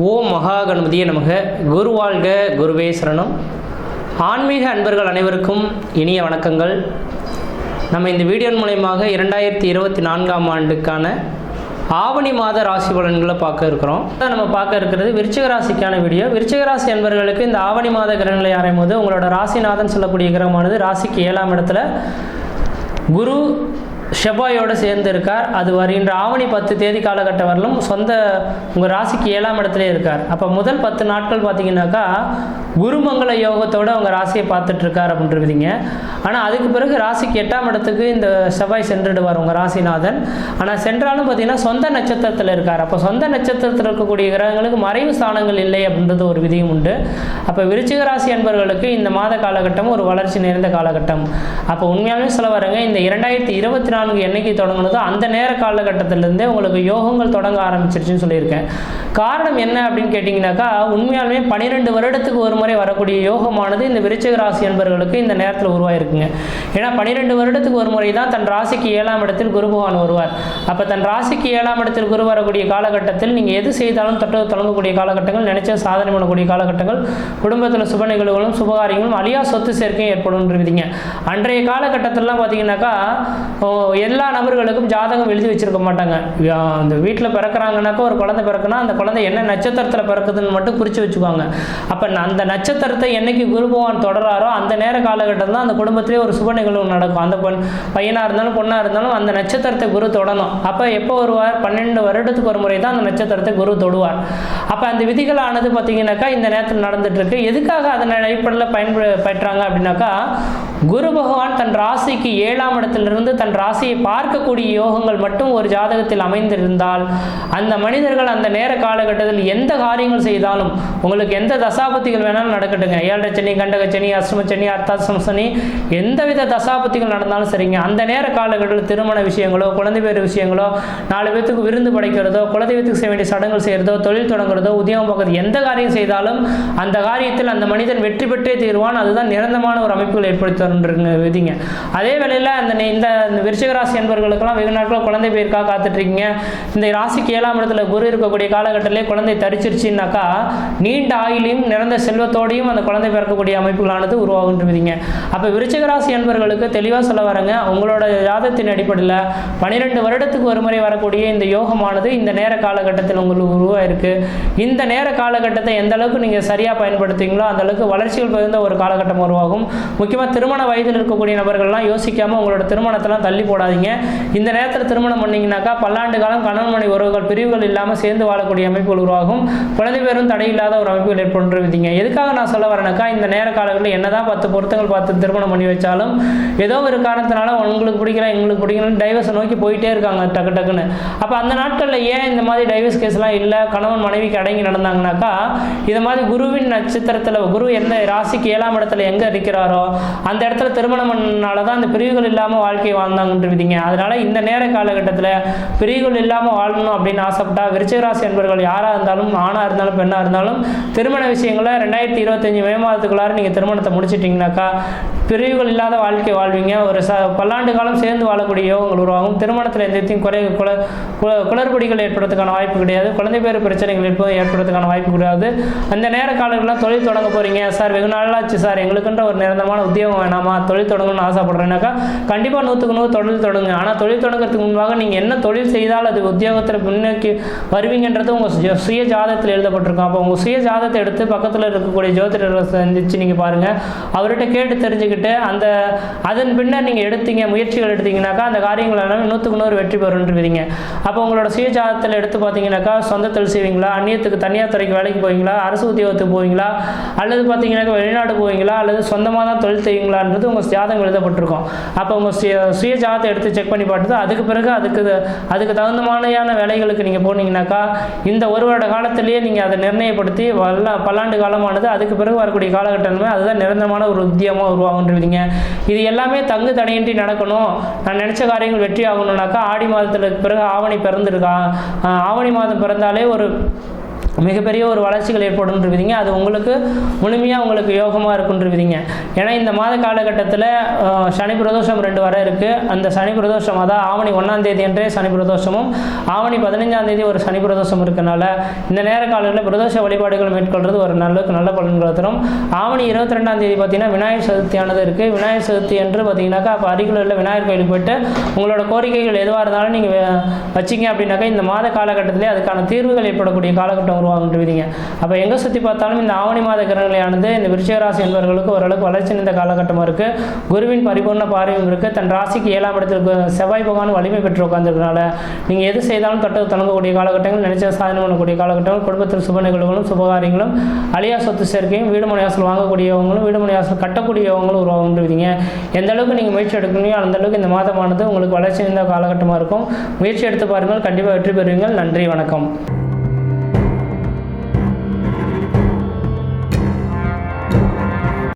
ஓம் மகா கணபதியே நமக. குரு வாழ்க குருவே சரணம். ஆன்மீக அன்பர்கள் அனைவருக்கும் இனிய வணக்கங்கள். நம்ம இந்த வீடியோ மூலயமாக இரண்டாயிரத்தி இருபத்தி நான்காம் ஆண்டுக்கான ஆவணி மாத ராசி பலன்களை பார்க்க இருக்கிறோம். நம்ம பார்க்க இருக்கிறது விருச்சிக ராசிக்கான வீடியோ. விருச்சிக ராசி அன்பர்களுக்கு இந்த ஆவணி மாத கிரகங்களை ஆராயும் போது உங்களோட ராசிநாதன் சொல்லக்கூடிய கிரகமானது ராசிக்கு ஏழாம் இடத்துல குரு செவ்வாயோடு சேர்ந்து இருக்கார் அது வருகின்ற ஆவணி பத்து தேதி காலகட்டம் வரலும் சொந்த உங்கள் ராசிக்கு ஏழாம் இடத்துல இருக்கார். அப்போ முதல் பத்து நாட்கள் பார்த்தீங்கன்னாக்கா குருமங்கள யோகத்தோடு அவங்க ராசியை பார்த்துட்டு இருக்கார் அப்படின்றீங்க ஆனால் அதுக்கு பிறகு ராசிக்கு எட்டாம் இடத்துக்கு இந்த செவ்வாய் சென்றுடுவார் உங்கள் ராசிநாதன். ஆனால் சென்றாலும் பார்த்தீங்கன்னா சொந்த நட்சத்திரத்தில் இருக்கார். அப்போ சொந்த நட்சத்திரத்தில் இருக்கக்கூடிய கிரகங்களுக்கு மறைவு ஸ்தானங்கள் இல்லை அப்படின்றது ஒரு விதியும் உண்டு. அப்போ விருச்சிக ராசி அன்பர்களுக்கு இந்த மாத காலகட்டம் ஒரு வளர்ச்சி நிறைந்த காலகட்டம். அப்போ உண்மையாகவே சொல்ல வரங்க இந்த இரண்டாயிரத்தி இருபத்தி நாலு நான்கு என்னைக்கு தொடங்கினதோ அந்த நேர காலகட்டத்திலேருந்தே உங்களுக்கு யோகங்கள் தொடங்க ஆரம்பிச்சிருச்சுன்னு சொல்லியிருக்கேன். காரணம் என்ன அப்படின்னு கேட்டிங்கனாக்கா உண்மையாலுமே பன்னிரெண்டு வருடத்துக்கு ஒரு முறை வரக்கூடிய யோகமானது இந்த விருச்சிக ராசி என்பவர்களுக்கு இந்த நேரத்தில் உருவாயிருக்குங்க. ஏன்னா பன்னிரெண்டு வருடத்துக்கு ஒரு முறை தான் தன் ராசிக்கு ஏழாம் இடத்தில் குரு பகவான் வருவார். அப்போ தன் ராசிக்கு ஏழாம் இடத்தில் குரு வரக்கூடிய காலகட்டத்தில் நீங்கள் எது செய்தாலும் தொட்டு தொடங்கக்கூடிய காலகட்டங்கள் நினைச்ச சாதனை பண்ணக்கூடிய காலகட்டங்கள் குடும்பத்தில் சுப நிகழ்வுகளும் சுபகாரியங்களும் அழியா சொத்து சேர்க்கையும் ஏற்படும்ன்றீங்க அன்றைய காலகட்டத்திலலாம் பார்த்தீங்கன்னாக்கா எல்லா நபர்களுக்கும் ஜாதகம் எழுதி வச்சிருக்க மாட்டாங்க. அந்த வீட்டில் பிறக்கிறாங்கனாக்கா ஒரு குழந்தை பிறக்குனா அந்த குழந்தை என்ன நட்சத்திரத்தில் பிறக்குதுன்னு மட்டும் குறித்து வச்சுக்குவாங்க. அப்போ அந்த நட்சத்திரத்தை என்னைக்கு குரு பகவான் தொடராரோ அந்த நேர காலகட்டம் தான் அந்த குடும்பத்திலே ஒரு சுப நிகழ்வு நடக்கும். அந்த பொன் பையனாக இருந்தாலும் பொண்ணாக இருந்தாலும் அந்த நட்சத்திரத்தை குரு தொடணும். அப்போ எப்போ வருவார்? பன்னெண்டு வருடத்துக்கு ஒரு முறை தான் அந்த நட்சத்திரத்தை குரு தொடுவார். அப்போ அந்த விதிகளானது பார்த்தீங்கன்னாக்கா இந்த நேரத்தில் நடந்துட்டுருக்கு. எதுக்காக அதன் அடிப்படையில் பயன்படு பயிற்றாங்க அப்படின்னாக்கா குரு பகவான் தன் ராசிக்கு ஏழாம் இடத்திலிருந்து தன் ராசி ராசியை பார்க்கக்கூடிய யோகங்கள் மட்டும் ஒரு ஜாதகத்தில் அமைந்திருந்தால் அந்த மனிதர்கள் அந்த நேர காலகட்டத்தில் எந்த காரியங்கள் செய்தாலும் உங்களுக்கு எந்த தசாபத்திகள் வேணாலும் நடக்கட்டுங்க. ஏழரை சனி கண்டக சனி அஷ்டம சனி அர்த்தாசிரம சனி எந்தவித தசாபத்திகள் நடந்தாலும் சரிங்க. அந்த நேர காலகட்டத்தில் திருமண விஷயங்களோ குழந்தை பேர் விஷயங்களோ நாலு பேத்துக்கு விருந்து படைக்கிறதோ குலதெய்வத்துக்கு செய்ய வேண்டிய சடங்குகள் செய்கிறதோ தொழில் தொடங்குறதோ உத்தியோகம் பார்க்கறது எந்த காரியம் செய்தாலும் அந்த காரியத்தில் அந்த மனிதன் வெற்றி பெற்றே தீர்வான். அதுதான் நிரந்தரமான ஒரு அமைப்புகள் ஏற்படுத்தி வருன்றங்க விதிங்க. அதே வேளையில் அந்த இந்த விருச்ச விருச்சிகராசி என்பவர்களுக்கெல்லாம் வெகு நாட்கள் குழந்தை பேருக்காக காத்துட்டு இருக்கீங்க இந்த ராசிக்கு ஏழாம் இடத்துல குரு இருக்கக்கூடிய காலகட்டத்திலே குழந்தை தரிச்சிருச்சுனாக்கா நீண்ட ஆயிலையும் நிறந்த செல்வத்தோடையும் அந்த குழந்தை பிறக்கக்கூடிய அமைப்புகளானது உருவாகுன்ற அப்போ விருச்சிகராசி என்பவர்களுக்கு தெளிவாக சொல்ல வரங்க. உங்களோட ஜாதத்தின் அடிப்படையில் பன்னிரெண்டு வருடத்துக்கு ஒரு முறை வரக்கூடிய இந்த யோகமானது இந்த நேர காலகட்டத்தில் உங்களுக்கு உருவாயிருக்கு. இந்த நேர காலகட்டத்தை எந்த அளவுக்கு நீங்கள் சரியாக பயன்படுத்துவீங்களோ அந்த அளவுக்கு வளர்ச்சிகள் பகிர்ந்த ஒரு காலகட்டம் உருவாகும். முக்கியமாக திருமண வயதில் இருக்கக்கூடிய நபர்கள்லாம் யோசிக்காமல் உங்களோட திருமணத்தெல்லாம் தள்ளி போடாதீங்க. இந்த நேரத்தில் திருமணம் பண்ணீங்கன்னாக்கா பல்லாண்டு காலம் கணவன் மனை உறவுகள் பிரிவுகள் இல்லாமல் சேர்ந்து வாழக்கூடிய அமைப்புகள் உருவாகும். குழந்தை பேரும் தடையில்லாத ஒரு அமைப்புகள் ஏற்படுவீங்க எதுக்காக நான் சொல்ல வரேனாக்கா இந்த நேர காலங்களில் என்னதான் பத்து பொருத்தங்கள் பார்த்து திருமணம் பண்ணி வச்சாலும் ஏதோ ஒரு காரணத்தினால உங்களுக்கு பிடிக்கல எங்களுக்கு பிடிக்கலன்னு டைவர்ஸை நோக்கி போயிட்டே இருக்காங்க டக்கு டக்குன்னு. அப்போ அந்த நாட்களில் ஏன் இந்த மாதிரி டைவர்ஸ் கேஸ்லாம் இல்லை கணவன் மனைவிக்கு அடங்கி நடந்தாங்கனாக்கா இது மாதிரி குருவின் நட்சத்திரத்தில் குரு எந்த ராசிக்கு ஏழாம் இடத்துல எங்கே இருக்கிறாரோ அந்த இடத்துல திருமணம் பண்ணனால தான் அந்த பிரிவுகள் இல்லாமல் வாழ்க்கையை வாழ்ந்தாங்கன்றீங்க அதனால இந்த நேர காலகட்டத்தில் பிரிவுகள் இல்லாமல் வாழணும் அப்படின்னு ஆசைப்பட்டா விருச்சிகராசி என்பவர்கள் யாராக இருந்தாலும் ஆணாக இருந்தாலும் பெண்ணாக இருந்தாலும் திருமண விஷயங்களை ரெண்டாயிரத்தி இருபத்தஞ்சி மே மாதத்துக்குள்ளார நீங்கள் திருமணத்தை முடிச்சிட்டிங்கனாக்கா பிரிவுகள் இல்லாத வாழ்க்கை வாழ்வீங்க. ஒரு ச பல்லாண்டு காலம் சேர்ந்து வாழக்கூடிய யோகங்கள் உருவாகும். திருமணத்தில் எந்த விதத்தையும் குறை குல குல- குளறுபடிகள் ஏற்படுறதுக்கான வாய்ப்பு கிடையாது. குழந்தை பேர் பிரச்சனைகள் எப்போதும் ஏற்படுறதுக்கான வாய்ப்பு கிடையாது. அந்த நேர காலங்களில் தொழில் தொடங்க போகிறீங்க சார் வெகு நாளாச்சு சார். எங்களுக்குன்ற ஒரு நிரந்தரமான உத்தியோகம் வேணாமா? தொழில் தொடங்கணும்னு ஆசைப்படுறேன்னாக்கா கண்டிப்பாக நூற்றுக்கு நூறு தொழில் தொடங்க ஆனால் தொழில் தொடங்குறதுக்கு முன்பாக நீங்கள் என்ன தொழில் செய்தால் அது உத்தியோகத்தில் முன்னோக்கி வருவீங்கன்றது உங்கள் சுய- சுய ஜாதகத்தில் எழுதப்பட்டிருக்கும். அப்போ உங்கள் சுய ஜாதகத்தை எடுத்து பக்கத்தில் இருக்கக்கூடிய ஜோதிடர்களை சந்திச்சு நீங்கள் பாருங்கள் அவர்கிட்ட கேட்டு தெரிஞ்சுக்கிட்டு அந்த அதன் பின்னர் நீங்கள் எடுத்தீங்க முயற்சிகள் எடுத்தீங்கன்னாக்கா அந்த காரியங்கள் எல்லாமே நூற்றுக்கு நூறு வெற்றி பெறுன்றீங்க அப்போ உங்களோட சுய ஜாதகத்தில் எடுத்து பார்த்தீங்கன்னாக்கா சொந்த தொழில் செய்வீங்களா? அந்நியத்துக்கு தனியார் துறைக்கு வேலைக்கு போவீங்களா? அரசு உத்தியோகத்துக்கு போவீங்களா? அல்லது பார்த்தீங்கன்னாக்கா வெளிநாடு போவீங்களா? அல்லது சொந்தமாக தான் தொழில் செய்வீங்களான்றது உங்கள் ஜாதகம் எழுதப்பட்டிருக்கும். அப்போ உங்கள் சுய சுய ஜாதகத்தை எடுத்து செக் பண்ணி பார்த்துட்டு அதுக்கு பிறகு அதுக்கு அதுக்கு தகுந்த மாதிரியான வேலைகளுக்கு நீங்கள் போனீங்கன்னாக்கா இந்த ஒரு வருட காலத்திலேயே நீங்கள் அதை நிர்ணயப்படுத்தி வல்ல பல்லாண்டு காலமானது அதுக்கு பிறகு வரக்கூடிய காலகட்டமே அதுதான் நிரந்தரமான ஒரு உத்தியமாக உருவாகுன்றீங்க இது எல்லாமே தங்கு தடையின்றி நடக்கணும். நான் நினச்ச காரியங்கள் வெற்றி ஆகணும்னாக்கா ஆடி மாதத்துக்கு பிறகு ஆவணி பிறந்திருக்கா? ஆவணி மாதம் பிறந்தாலே ஒரு மிகப்பெரிய ஒரு வளர்ச்சிகள் ஏற்படும்ன்றீங்க அது உங்களுக்கு முழுமையாக உங்களுக்கு யோகமாக இருக்குன்றீங்க ஏன்னா இந்த மாத காலகட்டத்தில் சனி பிரதோஷம் ரெண்டு வர இருக்குது அந்த சனி பிரதோஷம் அதாவது ஆவணி ஒன்றாம் தேதி என்றே சனி பிரதோஷமும் ஆவணி பதினைஞ்சாம் தேதி ஒரு சனி பிரதோஷம் இருக்கனால இந்த நேர காலங்களில் பிரதோஷ வழிபாடுகள் மேற்கொள்வது ஒரு நல்ல நல்ல பலன்களை தரும். ஆவணி இருபத்தி ரெண்டாம் தேதி பார்த்தீங்கன்னா விநாயகர் சதுர்த்தியானது இருக்குது விநாயகர் சதுர்த்தி என்று பார்த்தீங்கன்னாக்கா அப்போ அருகில் உள்ள விநாயகர் கோயிலுக்கு போயிட்டு உங்களோட கோரிக்கைகள் எதுவாக இருந்தாலும் நீங்கள் வச்சிங்க அப்படின்னாக்கா இந்த மாத காலகட்டத்திலே அதுக்கான தீர்வுகள் ஏற்படக்கூடிய காலகட்டம் உருவாகுன்றீங்க அப்போ எங்கே சுற்றி பார்த்தாலும் இந்த ஆவணி மாத கிரகங்களையானது இந்த விருச்சிகராசி என்பவர்களுக்கு ஓரளவுக்கு வளர்ச்சி நிறைந்த காலகட்டமாக இருக்குது குருவின் பரிபூர்ண பார்வையும் இருக்குது தன் ராசிக்கு ஏழாம் இடத்திற்கு செவ்வாய் பகவான் வலிமை பெற்று உட்காந்துருக்கனால நீங்கள் எது செய்தாலும் தொட்ட தொடங்கக்கூடிய காலகட்டங்கள் நினைச்ச சாதனை பண்ணக்கூடிய காலகட்டங்கள் குடும்பத்தில் சுப நிகழ்வுகளும் சுபகாரியங்களும் அழியா சொத்து சேர்க்கையும் வீடு மனையாசல் வாங்கக்கூடியவங்களும் வீடு மனையாசல் கட்டக்கூடியவங்களும் உருவாகுன்றீங்க எந்த அளவுக்கு நீங்கள் முயற்சி எடுக்கணுமோ அந்த அளவுக்கு இந்த மாதமானது உங்களுக்கு வளர்ச்சி நிறைந்த காலகட்டமாக இருக்கும். முயற்சி எடுத்து பாருங்கள். கண்டிப்பாக வெற்றி பெறுவீங்கள். நன்றி. வணக்கம்.